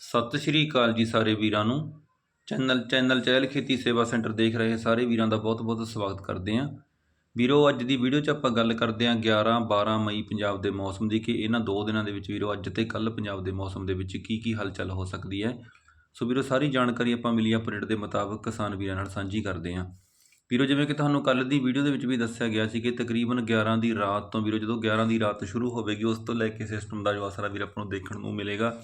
ਸਤਿ ਸ਼੍ਰੀ ਅਕਾਲ ਜੀ ਸਾਰੇ ਵੀਰਾਂ ਨੂੰ। ਚੈਨਲ ਚੈਨਲ ਚਹਿਲ ਖੇਤੀ ਸੇਵਾ ਸੈਂਟਰ ਦੇਖ ਰਹੇ ਸਾਰੇ ਵੀਰਾਂ ਦਾ ਬਹੁਤ-ਬਹੁਤ ਸਵਾਗਤ ਕਰਦੇ ਹਾਂ। ਵੀਰੋ, ਅੱਜ ਦੀ ਵੀਡੀਓ 'ਚ ਆਪਾਂ ਗੱਲ ਕਰਦੇ ਹਾਂ 11 12 ਮਈ ਪੰਜਾਬ ਦੇ ਮੌਸਮ ਦੀ ਕਿ ਇਹਨਾਂ ਦੋ ਦਿਨਾਂ ਦੇ ਵਿੱਚ ਵੀਰੋ ਅੱਜ ਤੇ ਕੱਲ ਪੰਜਾਬ ਦੇ ਮੌਸਮ ਦੇ ਵਿੱਚ ਕੀ ਕੀ ਹਲਚਲ ਹੋ ਸਕਦੀ ਹੈ। ਸੋ ਵੀਰੋ, ਸਾਰੀ ਜਾਣਕਾਰੀ ਆਪਾਂ ਮਿਲੀ ਅਪਡੇਟ ਦੇ ਮੁਤਾਬਕ ਕਿਸਾਨ ਵੀਰਾਂ ਨਾਲ ਸਾਂਝੀ ਕਰਦੇ ਹਾਂ। ਵੀਰੋ, ਜਿਵੇਂ ਕਿ ਤੁਹਾਨੂੰ ਕੱਲ ਦੀ ਵੀਡੀਓ ਦੇ ਵਿੱਚ ਵੀ ਦੱਸਿਆ ਗਿਆ ਸੀ ਕਿ ਤਕਰੀਬਨ 11 ਦੀ ਰਾਤ ਤੋਂ ਵੀਰੋ, ਜਦੋਂ 11 ਦੀ ਰਾਤ ਸ਼ੁਰੂ ਹੋਵੇਗੀ, ਉਸ ਤੋਂ ਲੈ ਕੇ ਸਿਸਟਮ ਦਾ ਜੋ ਅਸਰ ਆ ਵੀਰ, ਆਪਾਂ ਨੂੰ ਦੇਖਣ ਨੂੰ ਮਿਲੇਗਾ।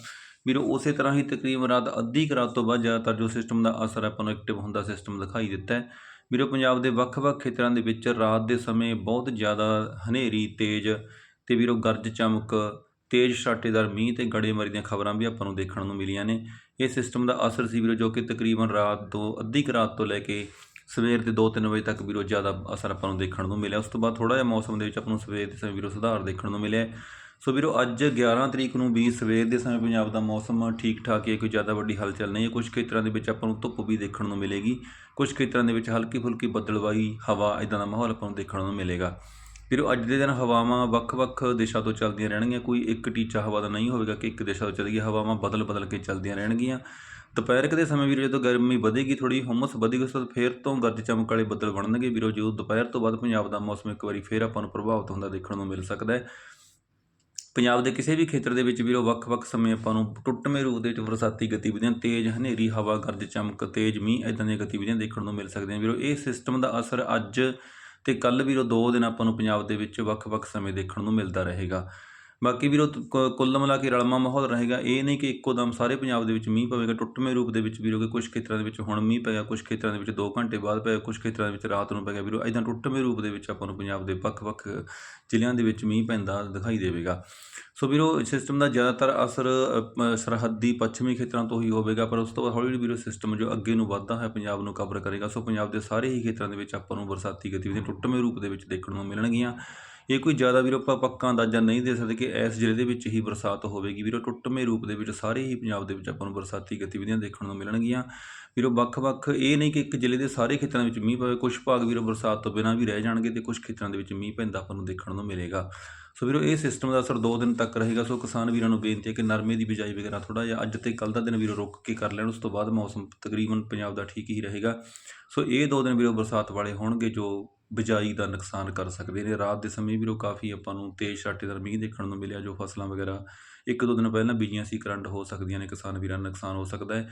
ਵੀਰੋ ਉਸੇ ਤਰ੍ਹਾਂ ਹੀ ਤਕਰੀਬਨ ਰਾਤ ਅੱਧੀ ਕੁ ਰਾਤ ਤੋਂ ਬਾਅਦ ਜ਼ਿਆਦਾਤਰ ਜੋ ਸਿਸਟਮ ਦਾ ਅਸਰ ਆਪਾਂ ਨੂੰ ਐਕਟਿਵ ਹੁੰਦਾ ਸਿਸਟਮ ਦਿਖਾਈ ਦਿੱਤਾ ਹੈ। ਵੀਰੋ ਪੰਜਾਬ ਦੇ ਵੱਖ-ਵੱਖ ਖੇਤਰਾਂ ਦੇ ਵਿੱਚ ਰਾਤ ਦੇ ਸਮੇਂ ਬਹੁਤ ਜ਼ਿਆਦਾ ਹਨੇਰੀ, ਤੇਜ਼ ਤੇ ਵੀਰੋ ਗਰਜ ਚਮਕ, ਤੇਜ਼ ਛਾਟੇਦਾਰ ਮੀਂਹ ਤੇ ਗੜੇਮਾਰੀ ਦੀਆਂ ਖਬਰਾਂ ਵੀ ਆਪਾਂ ਨੂੰ ਦੇਖਣ ਨੂੰ ਮਿਲੀਆਂ ਨੇ। ਇਹ ਸਿਸਟਮ ਦਾ ਅਸਰ ਸੀ ਵੀਰੋ ਜੋ ਕਿ ਤਕਰੀਬਨ ਰਾਤ ਤੋਂ ਅੱਧੀ ਕੁ ਰਾਤ ਤੋਂ ਲੈ ਕੇ ਸਵੇਰ ਦੇ 2-3 ਵਜੇ ਤੱਕ ਵੀਰੋ ਜ਼ਿਆਦਾ ਅਸਰ ਆਪਾਂ ਨੂੰ ਦੇਖਣ ਨੂੰ ਮਿਲਿਆ। ਉਸ ਤੋਂ ਬਾਅਦ ਥੋੜਾ ਜਿਹਾ ਮੌਸਮ ਦੇ ਵਿੱਚ ਆਪਾਂ ਨੂੰ ਸਵੇਰ ਦੇ ਸਮੇਂ ਵੀਰੋ ਸੁਧਾਰ ਦੇਖਣ ਨੂੰ ਮਿਲਿਆ ਸੋ ਵੀਰੋ, ਅੱਜ 11 ਤਰੀਕ ਨੂੰ ਵੀ ਸਵੇਰ ਦੇ ਸਮੇਂ ਪੰਜਾਬ ਦਾ ਮੌਸਮ ਠੀਕ ਠਾਕ ਹੈ, ਕੋਈ ਜ਼ਿਆਦਾ ਵੱਡੀ ਹਲਚਲ ਨਹੀਂ ਹੈ। ਕੁਝ ਖੇਤਰਾਂ ਦੇ ਵਿੱਚ ਆਪਾਂ ਨੂੰ ਧੁੱਪ ਵੀ ਦੇਖਣ ਨੂੰ ਮਿਲੇਗੀ। ਕੁਝ ਖੇਤਰਾਂ ਦੇ ਵਿੱਚ ਹਲਕੀ ਫੁਲਕੀ ਬੱਦਲਵਾਈ, ਹਵਾ ਇਦਾਂ ਦਾ ਮਾਹੌਲ ਆਪਾਂ ਨੂੰ ਦੇਖਣ ਨੂੰ ਮਿਲੇਗਾ। ਵੀਰੋ, ਅੱਜ ਦੇ ਦਿਨ ਹਵਾਵਾਂ ਵੱਖ-ਵੱਖ ਦਿਸ਼ਾ ਤੋਂ ਚੱਲਦੀਆਂ ਰਹਿਣਗੀਆਂ। ਕੋਈ ਇੱਕ ਟੀਚਾ ਹਵਾ ਦਾ ਨਹੀਂ ਹੋਵੇਗਾ ਕਿ ਇੱਕ ਦਿਸ਼ਾ ਤੋਂ ਚੱਲਦੀ ਹਵਾਵਾਂ ਬਦਲ-ਬਦਲ ਕੇ ਚੱਲਦੀਆਂ ਰਹਿਣਗੀਆਂ। ਦੁਪਹਿਰਕ ਦੇ ਸਮੇਂ ਵੀਰੋ ਜਦੋਂ ਗਰਮੀ ਵਧੇਗੀ ਥੋੜੀ ਹੁਮਸ ਵਧੇਗੀ, ਉਸ ਤੋਂ ਬਾਅਦ ਫੇਰ ਤੋਂ ਗਰਜ ਚਮਕ ਵਾਲੇ ਬੱਦਲ ਬਣਨਗੇ। ਵੀਰੋ ਜਦੋਂ ਦੁਪਹਿਰ ਤੋਂ ਬਾਅਦ ਪੰਜਾਬ ਦਾ ਮੌਸਮ ਇੱਕ ਵਾਰੀ ਫੇਰ ਆਪਾਂ ਨੂੰ ਪ੍ਰਭਾਵਿਤ ਹੁੰਦਾ ਦੇਖਣ ਨੂੰ ਮਿਲ ਸਕਦਾ ਹੈ। ਪੰਜਾਬ ਦੇ ਕਿਸੇ ਵੀ ਖੇਤਰ ਦੇ ਵਿੱਚ ਵੀਰੋ, ਵੱਖ-ਵੱਖ ਸਮੇਂ ਆਪਾਂ ਨੂੰ ਟੁੱਟਵੇਂ ਰੂਪ ਦੇ ਵਿੱਚ ਬਰਸਾਤੀ ਗਤੀਵਿਧੀਆਂ, ਤੇਜ਼ ਹਨੇਰੀ, ਹਵਾ ਗਰਜ ਚਮਕ, ਤੇਜ਼ ਮੀਂਹ ਇਦਾਂ ਦੀਆਂ ਗਤੀਵਿਧੀਆਂ ਦੇਖਣ ਨੂੰ ਮਿਲ ਸਕਦੀਆਂ ਵੀਰੋ, ਇਹ ਸਿਸਟਮ ਦਾ ਅਸਰ ਅੱਜ ਤੇ ਕੱਲ ਵੀਰੋ, ਦੋ ਦਿਨ ਆਪਾਂ ਨੂੰ ਪੰਜਾਬ ਦੇ ਵਿੱਚ ਵੱਖ-ਵੱਖ ਸਮੇਂ ਦੇਖਣ ਨੂੰ ਮਿਲਦਾ ਰਹੇਗਾ। ਬਾਕੀ ਵੀਰੋ ਕ- ਕੁੱਲ ਮਿਲਾ ਕੇ ਰਲਮਾ ਮਾਹੌਲ ਰਹੇਗਾ। ਇਹ ਨਹੀਂ ਕਿ ਇੱਕੋ ਦਮ ਸਾਰੇ ਪੰਜਾਬ ਦੇ ਵਿੱਚ ਮੀਂਹ ਪਵੇਗਾ ਟੁੱਟਵੇਂ ਰੂਪ ਦੇ ਵਿੱਚ ਵੀਰੋ ਕਿ ਕੁਝ ਖੇਤਰਾਂ ਦੇ ਵਿੱਚ ਹੁਣ ਮੀਂਹ ਪਏਗਾ ਕੁਝ ਖੇਤਰਾਂ ਦੇ ਵਿੱਚ 2 ਘੰਟੇ ਬਾਅਦ ਪਏਗਾ ਕੁਝ ਖੇਤਰਾਂ ਦੇ ਵਿੱਚ ਰਾਤ ਨੂੰ ਪੈ ਗਿਆ ਵੀਰੋ ਇਦਾਂ ਟੁੱਟਵੇਂ ਰੂਪ ਦੇ ਵਿੱਚ ਆਪਾਂ ਨੂੰ ਪੰਜਾਬ ਦੇ ਵੱਖ-ਵੱਖ ਜ਼ਿਲ੍ਹਿਆਂ ਦੇ ਵਿੱਚ ਮੀਂਹ ਪੈਂਦਾ ਦਿਖਾਈ ਦੇਵੇਗਾ। ਸੋ ਵੀਰੋ ਸਿਸਟਮ ਦਾ ਜ਼ਿਆਦਾਤਰ ਅਸਰ ਅ, ਸਰਹੱਦੀ ਪੱਛਮੀ ਖੇਤਰਾਂ ਤੋਂ ਹੀ ਹੋਵੇਗਾ ਪਰ ਉਸ ਤੋਂ ਬਾਅਦ ਹੌਲੀ ਹੌਲੀ ਵੀਰੋ ਸਿਸਟਮ ਜੋ ਅੱਗੇ ਨੂੰ ਵੱਧਦਾ ਹੈ ਪੰਜਾਬ ਨੂੰ ਕਵਰ ਕਰੇਗਾ। ਸੋ ਪੰਜਾਬ ਦੇ ਸਾਰੇ ਹੀ ਖੇਤਰਾਂ ਦੇ ਵਿੱਚ ਆਪਾਂ ਨੂੰ ਬਰਸਾਤੀ ਗਤੀਵਿਧੀਆਂ ਟੁੱਟਵੇਂ ਰੂਪ ਦੇ ਵਿੱਚ ਦੇਖਣ ਨੂੰ ਮਿਲਣਗੀਆਂ। ਇਹ ਕੋਈ ਜ਼ਿਆਦਾ ਵੀਰੋ ਆਪਾਂ ਪੱਕਾ ਅੰਦਾਜ਼ਾ ਨਹੀਂ ਦੇ ਸਕਦੇ ਕਿ ਇਸ ਜ਼ਿਲ੍ਹੇ ਦੇ ਵਿੱਚ ਹੀ ਬਰਸਾਤ ਹੋਵੇਗੀ। ਵੀਰੋ ਟੁੱਟਵੇਂ ਰੂਪ ਦੇ ਵਿੱਚ ਸਾਰੇ ਹੀ ਪੰਜਾਬ ਦੇ ਵਿੱਚ ਆਪਾਂ ਨੂੰ ਬਰਸਾਤੀ ਗਤੀਵਿਧੀਆਂ ਦੇਖਣ ਨੂੰ ਮਿਲਣਗੀਆਂ। ਵੀਰੋ ਵੱਖ-ਵੱਖ ਇਹ ਨਹੀਂ ਕਿ ਇੱਕ ਜ਼ਿਲ੍ਹੇ ਦੇ ਸਾਰੇ ਖੇਤਰਾਂ ਵਿੱਚ ਮੀਂਹ ਪਵੇ ਕੁਝ ਭਾਗ ਵੀਰੋ ਬਰਸਾਤ ਤੋਂ ਬਿਨਾਂ ਵੀ ਰਹਿ ਜਾਣਗੇ ਤੇ ਕੁਝ ਖੇਤਰਾਂ ਦੇ ਵਿੱਚ ਮੀਂਹ ਪੈਂਦਾ ਆਪਾਂ ਨੂੰ ਦੇਖਣ ਨੂੰ ਮਿਲੇਗਾ। ਸੋ ਵੀਰੋ ਇਹ ਸਿਸਟਮ ਦਾ ਅਸਰ 2 ਦਿਨ ਤੱਕ ਰਹੇਗਾ। ਸੋ ਕਿਸਾਨ ਵੀਰਾਂ ਨੂੰ ਬੇਨਤੀ ਹੈ ਕਿ ਨਰਮੇ ਦੀ ਬਿਜਾਈ ਵਗੈਰਾ ਥੋੜਾ ਜਿਹਾ ਅੱਜ ਤੇ ਕੱਲ ਦਾ ਦਿਨ ਵੀਰੋ ਰੁਕ ਕੇ ਕਰ ਲੈਣ, ਉਸ ਤੋਂ ਬਾਅਦ ਮੌਸਮ ਤਕਰੀਬਨ ਪੰਜਾਬ ਦਾ ਠੀਕ ਹੀ ਰਹੇਗਾ। ਸੋ ਇਹ ਦੋ ਦਿਨ ਵੀਰੋ ਬਰਸਾਤ ਵਾਲੇ ਹੋਣਗੇ ਜੋ ਬਿਜਾਈ ਦਾ ਨੁਕਸਾਨ ਕਰ ਸਕਦੇ ਨੇ। ਰਾਤ ਦੇ ਸਮੇਂ ਵੀਰੋ ਕਾਫੀ ਆਪਾਂ ਨੂੰ ਤੇਜ਼ ਛਾਟੇਦਾਰ ਮੀਂਹ ਦੇਖਣ ਨੂੰ ਮਿਲਿਆ, ਜੋ ਫਸਲਾਂ ਵਗੈਰਾ ਇੱਕ ਦੋ ਦਿਨ ਪਹਿਲਾਂ ਬੀਜੀਆਂ ਸੀ, ਕਰੰਟ ਹੋ ਸਕਦੀਆਂ ਨੇ, ਕਿਸਾਨ ਵੀਰਾਂ ਨੂੰ ਨੁਕਸਾਨ ਹੋ ਸਕਦਾ ਹੈ।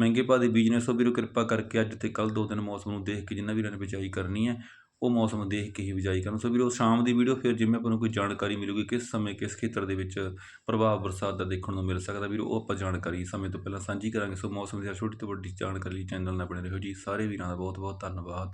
ਮਹਿੰਗੇ ਭਾਅ ਦੇ ਬੀਜ ਨੇ ਸੋ ਵੀਰੋ ਕਿਰਪਾ ਕਰਕੇ ਅੱਜ ਤੇ ਕੱਲ ਦੋ ਦਿਨ ਮੌਸਮ ਨੂੰ ਦੇਖ ਕੇ ਜਿੰਨਾ ਵੀਰਾਂ ਨੇ ਬਿਜਾਈ ਕਰਨੀ ਹੈ, ਉਹ ਮੌਸਮ ਦੇਖ ਕੇ ਹੀ ਬਿਜਾਈ ਕਰਨ। ਸੋ ਵੀਰੋ, ਸ਼ਾਮ ਦੀ ਵੀਡੀਓ ਫਿਰ ਜਿਵੇਂ ਆਪਾਂ ਨੂੰ ਕੋਈ ਜਾਣਕਾਰੀ ਮਿਲੂਗੀ, ਕਿਸ ਸਮੇਂ ਕਿਸ ਖੇਤਰ ਦੇ ਵਿੱਚ ਪ੍ਰਭਾਵ ਬਰਸਾਤ ਦਾ ਦੇਖਣ ਨੂੰ ਮਿਲ ਸਕਦਾ, ਵੀਰੋ ਉਹ ਆਪਾਂ ਜਾਣਕਾਰੀ ਸਮੇਂ ਤੋਂ ਪਹਿਲਾਂ ਸਾਂਝੀ ਕਰਾਂਗੇ। ਸੋ ਮੌਸਮ ਦੀ ਛੋਟੀ ਤੋਂ ਵੱਡੀ ਜਾਣਕਾਰੀ ਲਈ ਚੈਨਲ ਨਾਲ ਬਣੇ ਰਹੋ ਜੀ। ਸਾਰੇ ਵੀਰਾਂ ਦਾ ਬਹੁਤ ਬਹੁਤ ਧੰਨਵਾਦ।